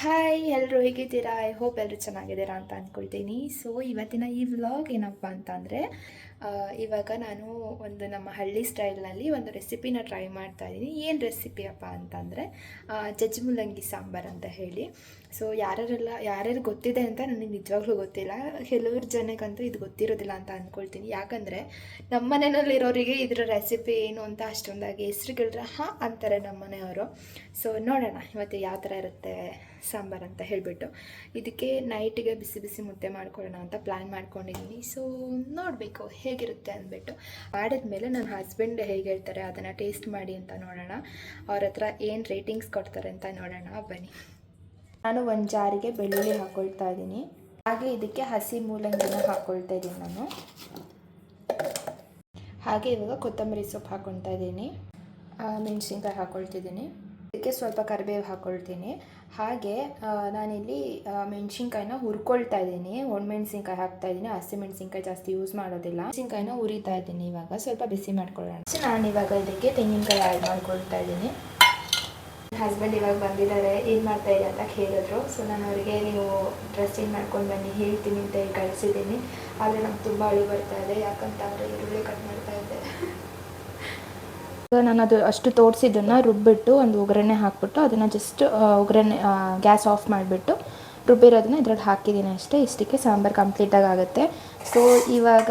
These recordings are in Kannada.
ಹಾಯ್ ಎಲ್ಲರೂ ಹೇಗಿದ್ದೀರಾ? ಐ ಹೋಪ್ ಎಲ್ಲರೂ ಚೆನ್ನಾಗಿದ್ದೀರಾ ಅಂತ ಅಂದ್ಕೊಳ್ತೀನಿ ಸೊ ಇವತ್ತಿನ ಈ ವ್ಲಾಗ್ ಏನಪ್ಪ ಅಂತಂದರೆ ಇವಾಗ ನಾನು ಒಂದು ನಮ್ಮ ಹಳ್ಳಿ ಸ್ಟೈಲ್ನಲ್ಲಿ ಒಂದು ರೆಸಿಪಿನ ಟ್ರೈ ಮಾಡ್ತಾ ಇದ್ದೀನಿ. ಏನು ರೆಸಿಪಿ ಅಪ್ಪ ಅಂತಂದರೆ ಜಜ್ಜಿ ಮುಲಂಗಿ ಸಾಂಬಾರು ಅಂತ ಹೇಳಿ. ಸೊ ಯಾರ್ಯಾರೆಲ್ಲ, ಯಾರ್ಯಾರು ಗೊತ್ತಿದೆ ಅಂತ ನನಗೆ ನಿಜವಾಗ್ಲೂ ಗೊತ್ತಿಲ್ಲ. ಕೆಲವ್ರ ಜನಕ್ಕಂತೂ ಇದು ಗೊತ್ತಿರೋದಿಲ್ಲ ಅಂತ ಅಂದ್ಕೊಳ್ತೀನಿ ಯಾಕಂದರೆ ನಮ್ಮ ಮನೆಯಲ್ಲಿರೋರಿಗೆ ಇದರ ರೆಸಿಪಿ ಏನು ಅಂತ ಅಷ್ಟೊಂದಾಗಿ ಹೆಸ್ರು ಕೇಳಿದ್ರೆ ಹಾಂ ಅಂತಾರೆ ನಮ್ಮ ಮನೆಯವರು. ಸೊ ನೋಡೋಣ ಇವತ್ತು ಯಾವ ಥರ ಇರುತ್ತೆ. ಸಾಂಬಾರು ಅಂತ ಹೇಳಿಬಿಟ್ಟು. ಇದಕ್ಕೆ ನೈಟಿಗೆ ಬಿಸಿ ಬಿಸಿ ಮುದ್ದೆ ಮಾಡ್ಕೊಳ್ಳೋಣ ಅಂತ ಪ್ಲ್ಯಾನ್ ಮಾಡ್ಕೊಂಡಿದ್ದೀನಿ ಸೊ ನೋಡಬೇಕು ಹೇಗಿರುತ್ತೆ ಅಂದ್ಬಿಟ್ಟು. ಮಾಡಿದ್ಮೇಲೆ ನನ್ನ ಹಸ್ಬೆಂಡ್ ಹೇಗೆ ಹೇಳ್ತಾರೆ, ಅದನ್ನು ಟೇಸ್ಟ್ ಮಾಡಿ ಅಂತ ನೋಡೋಣ. ಅವ್ರ ಹತ್ರ ಏನು ರೇಟಿಂಗ್ಸ್ ಕೊಡ್ತಾರೆ ಅಂತ ನೋಡೋಣ. ಬನ್ನಿ. ನಾನು ಒಂದು ಜಾರಿಗೆ ಬೆಳ್ಳುಳ್ಳಿ ಹಾಕ್ಕೊಳ್ತಾ ಇದ್ದೀನಿ ಹಾಗೆ ಇದಕ್ಕೆ ಹಸಿ ಮೂಲಂಗಿನ ಹಾಕ್ಕೊಳ್ತಾ ಇದ್ದೀನಿ ನಾನು. ಹಾಗೆ ಇವಾಗ ಕೊತ್ತಂಬರಿ ಸೊಪ್ಪು ಹಾಕ್ಕೊಳ್ತಾ ಇದ್ದೀನಿ ಮೆಣಸಿನ್ಕಾಯಿ ಹಾಕ್ಕೊಳ್ತಿದ್ದೀನಿ ಇದಕ್ಕೆ ಸ್ವಲ್ಪ ಕರಿಬೇವು ಹಾಕ್ಕೊಳ್ತೀನಿ ಹಾಗೆ ನಾನಿಲ್ಲಿ ಮೆಣಸಿನ್ಕಾಯಿನ ಹುರ್ಕೊಳ್ತಾ ಇದ್ದೀನಿ. ಒಣಮೆಣಸಿನ್ಕಾಯಿ ಹಾಕ್ತಾ ಇದ್ದೀನಿ. ಹಸಿ ಮೆಣಸಿನ್ಕಾಯಿ ಜಾಸ್ತಿ ಯೂಸ್ ಮಾಡೋದಿಲ್ಲ. ಮೆಣಸಿನ್ಕಾಯಿನ ಉರಿತಾ ಇದ್ದೀನಿ ಇವಾಗ. ಸ್ವಲ್ಪ ಬಿಸಿ ಮಾಡ್ಕೊಳ್ಳೋಣ. ಸೊ ನಾನು ಇವಾಗ ಇದಕ್ಕೆ ತೆಂಗಿನಕಾಯಿ ಆ್ಯಡ್ ಮಾಡ್ಕೊಳ್ತಾ ಇದ್ದೀನಿ. ಹಸ್ಬೆಂಡ್ ಇವಾಗ ಬಂದಿದ್ದಾರೆ. ಏನು ಮಾಡ್ತಾ ಇದೆ ಅಂತ ಕೇಳಿದ್ರು. ಸೊ ನಾನು ಅವರಿಗೆ ನೀವು ಡ್ರೆಸ್ ಚೇಂಜ್ ಮಾಡ್ಕೊಂಡು ಬನ್ನಿ. ಹೇಳ್ತೀನಿ ಅಂತ ಕಳಿಸಿದ್ದೀನಿ. ಆದರೆ ನಮ್ಗೆ ತುಂಬ ಅಳು ಬರ್ತಾ ಇದೆ. ಯಾಕಂತಂದರೆ ಈರುಳ್ಳಿ ಕಟ್ ಮಾಡ್ತಾ ಇದ್ದೆ ನಾನು ಅದು ಅಷ್ಟು ತೋರಿಸಿದ್ದನ್ನು ರುಬ್ಬಿಟ್ಟು ಒಂದು ಒಗ್ಗರಣೆ ಹಾಕ್ಬಿಟ್ಟು ಅದನ್ನು ಜಸ್ಟ್ ಒಗ್ಗರಣೆ ಗ್ಯಾಸ್ ಆಫ್ ಮಾಡಿಬಿಟ್ಟು ರುಬ್ಬಿರೋದನ್ನ ಇದ್ರಲ್ಲಿ ಹಾಕಿದ್ದೀನಿ ಅಷ್ಟೇ. ಇಷ್ಟಕ್ಕೆ ಸಾಂಬಾರು ಕಂಪ್ಲೀಟಾಗಿ ಆಗುತ್ತೆ. ಸೊ ಇವಾಗ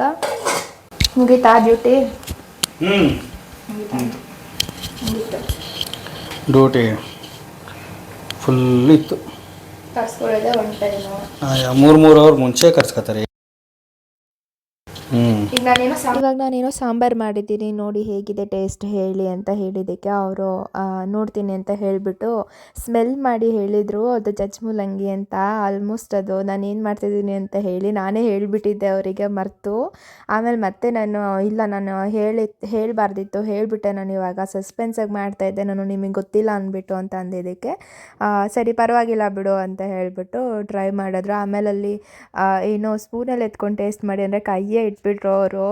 ಮುಗೀತಾ ಡ್ಯೂಟಿ ಡ್ಯೂಟಿ ಫುಲ್ ಇತ್ತು. ಮೂರು ಮೂರು ಅವರ್ ಮುಂಚೆ ಕರ್ಸ್ಕೊತಾರೆ. ಈಗ ನಾನೇನೋ ಇವಾಗ ನಾನೇನೋ ಸಾಂಬಾರು ಮಾಡಿದ್ದೀನಿ. ನೋಡಿ ಹೇಗಿದೆ ಟೇಸ್ಟ್ ಹೇಳಿ ಅಂತ ಹೇಳಿದ್ದಕ್ಕೆ ಅವರು ನೋಡ್ತೀನಿ ಅಂತ ಹೇಳಿಬಿಟ್ಟು ಸ್ಮೆಲ್ ಮಾಡಿ ಹೇಳಿದರು. ಅದು ಜಜ್ ಮೂಲಂಗಿ ಅಂತ ಆಲ್ಮೋಸ್ಟ್ ಅದು ನಾನು ಏನು ಮಾಡ್ತಿದ್ದೀನಿ ಅಂತ ಹೇಳಿ ನಾನೇ ಹೇಳಿಬಿಟ್ಟಿದ್ದೆ ಅವರಿಗೆ ಮರೆತು. ಆಮೇಲೆ ಮತ್ತೆ ನಾನು ಇಲ್ಲ ನಾನು ಹೇಳಿ ಹೇಳಬಾರ್ದಿತ್ತು. ಹೇಳಿಬಿಟ್ಟೆ ನಾನು ಇವಾಗ ಸಸ್ಪೆನ್ಸಾಗಿ ಮಾಡ್ತಾಯಿದ್ದೆ ನಾನು ನಿಮಗೆ ಗೊತ್ತಿಲ್ಲ ಅಂದ್ಬಿಟ್ಟು ಅಂತ ಅಂದಿದ್ದಕ್ಕೆ ಸರಿ ಪರವಾಗಿಲ್ಲ ಬಿಡು ಅಂತ ಹೇಳಿಬಿಟ್ಟು ಟ್ರೈ ಮಾಡಿದ್ರು. ಆಮೇಲೆ ಅಲ್ಲಿ ಏನೋ ಸ್ಪೂನಲ್ಲಿ ಎತ್ಕೊಂಡು ಟೇಸ್ಟ್ ಮಾಡಿ ಅಂದರೆ ಕೈಯೇ ಇಟ್ಬಿಟ್ರು ಅವರು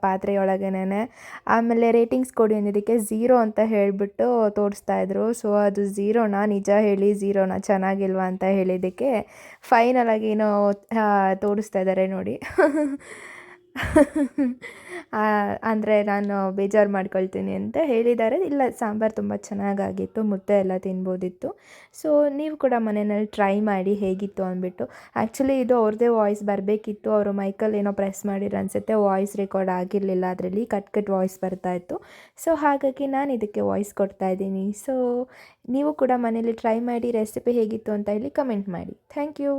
ಪಾತ್ರೆಯೊಳಗೇನೆ ಆಮೇಲೆ ರೇಟಿಂಗ್ಸ್ ಕೊಡಿ ಅಂದಿದ್ದಕ್ಕೆ ಝೀರೋ ಅಂತ ಹೇಳಿಬಿಟ್ಟು ತೋರಿಸ್ತಾ ಇದ್ರು. ಸೊ ಅದು ಝೀರೋನ ನಿಜ ಹೇಳಿ ಝೀರೋನ ಚೆನ್ನಾಗಿಲ್ವಾ ಅಂತ ಹೇಳಿದ್ದಕ್ಕೆ ಫೈನಲಾಗಿ ಏನೋ ತೋರಿಸ್ತಾ ಇದ್ದಾರೆ ನೋಡಿ. ಅಂದರೆ ನಾನು ಬೇಜಾರು ಮಾಡ್ಕೊಳ್ತೀನಿ ಅಂತ ಹೇಳಿದ್ದಾರೆ. ಇಲ್ಲ, ಸಾಂಬಾರು ತುಂಬ ಚೆನ್ನಾಗಾಗಿತ್ತು, ಮುದ್ದೆ ಎಲ್ಲ ತಿನ್ಬೋದಿತ್ತು. ಸೊ ನೀವು ಕೂಡ ಮನೆಯಲ್ಲಿ ಟ್ರೈ ಮಾಡಿ ಹೇಗಿತ್ತು ಅಂದ್ಬಿಟ್ಟು. ಆ್ಯಕ್ಚುಲಿ ಇದು ಅವ್ರದ್ದೇ ವಾಯ್ಸ್ ಬರಬೇಕಿತ್ತು. ಅವರು ಮೈಕಲ್ಲಿ ಏನೋ ಪ್ರೆಸ್ ಮಾಡಿರೋ ಅನಿಸುತ್ತೆ. ವಾಯ್ಸ್ ರೆಕಾರ್ಡ್ ಆಗಿರಲಿಲ್ಲ, ಅದರಲ್ಲಿ ಕಟ್ ಕಟ್ ವಾಯ್ಸ್ ಬರ್ತಾಯಿತ್ತು ಸೊ ಹಾಗಾಗಿ ನಾನು ಇದಕ್ಕೆ ವಾಯ್ಸ್ ಕೊಡ್ತಾ ಇದ್ದೀನಿ. ಸೊ ನೀವು ಕೂಡ ಮನೇಲಿ ಟ್ರೈ ಮಾಡಿ ರೆಸಿಪಿ ಹೇಗಿತ್ತು ಅಂತ ಹೇಳಿ ಕಮೆಂಟ್ ಮಾಡಿ. Thank you